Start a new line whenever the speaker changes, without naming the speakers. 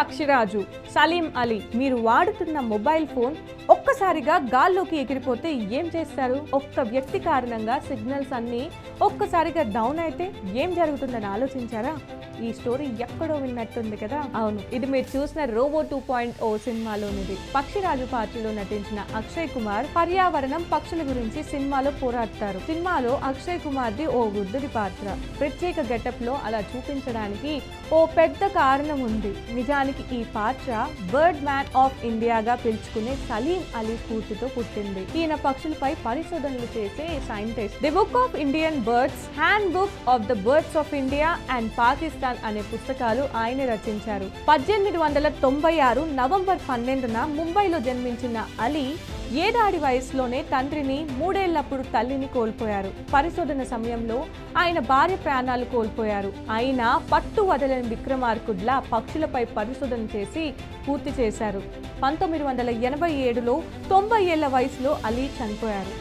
పక్షిరాజు సలీం అలీ. మీరు వాడుతున్న మొబైల్ ఫోన్ ఒక్కసారిగా గాల్లోకి ఎగిరిపోతే ఏం చేస్తారు? ఒక్క వ్యక్తి కారణంగా సిగ్నల్స్ అన్నీ ఒక్కసారిగా డౌన్ అయితే ఏం జరుగుతుందని ఆలోచించారా? ఈ స్టోరీ ఎక్కడో విన్నట్టుంది కదా? అవును ఇది మీరు చూసిన రోబో టూ పాయింట్ ఓ సినిమాలోనిది. పక్షిరాజు పాత్రలో నటించిన అక్షయ్ కుమార్ పర్యావరణం పక్షుల గురించి సినిమాలో పోరాడతారు. సినిమాలో అక్షయ్ కుమార్ ది ఓ వృద్ధుడి పాత్ర. ప్రత్యేక గెటప్లో అలా చూపించడానికి ఓ పెద్ద కారణం ఉంది. నిజానికి ఈ పాత్ర బర్డ్ మ్యాన్ ఆఫ్ ఇండియాగా పిలుచుకునే సలీం అలీ స్ఫూర్తితో పుట్టింది. ఈయన పక్షులపై పరిశోధనలు చేసే scientist. The book of Indian birds handbook of the birds of India and Pakistan అనే పుస్తకాలు ఆయన రచించారు. పద్దెనిమిది వందల తొంభై ఆరు నవంబర్ పన్నెండున ముంబైలో జన్మించిన అలీ ఏడాది వయసులోనే తండ్రిని మూడేళ్ళప్పుడు తల్లిని కోల్పోయారు. పరిశోధన సమయంలో ఆయన భార్య ప్రాణాలు కోల్పోయారు. అయినా పట్టు వదలని విక్రమార్కుడ్లా పక్షులపై పరిశోధన చేసి పూర్తి చేశారు. పంతొమ్మిది వందల ఎనభై ఏడులో తొంభై ఏళ్ళ వయసులో అలీ చనిపోయారు.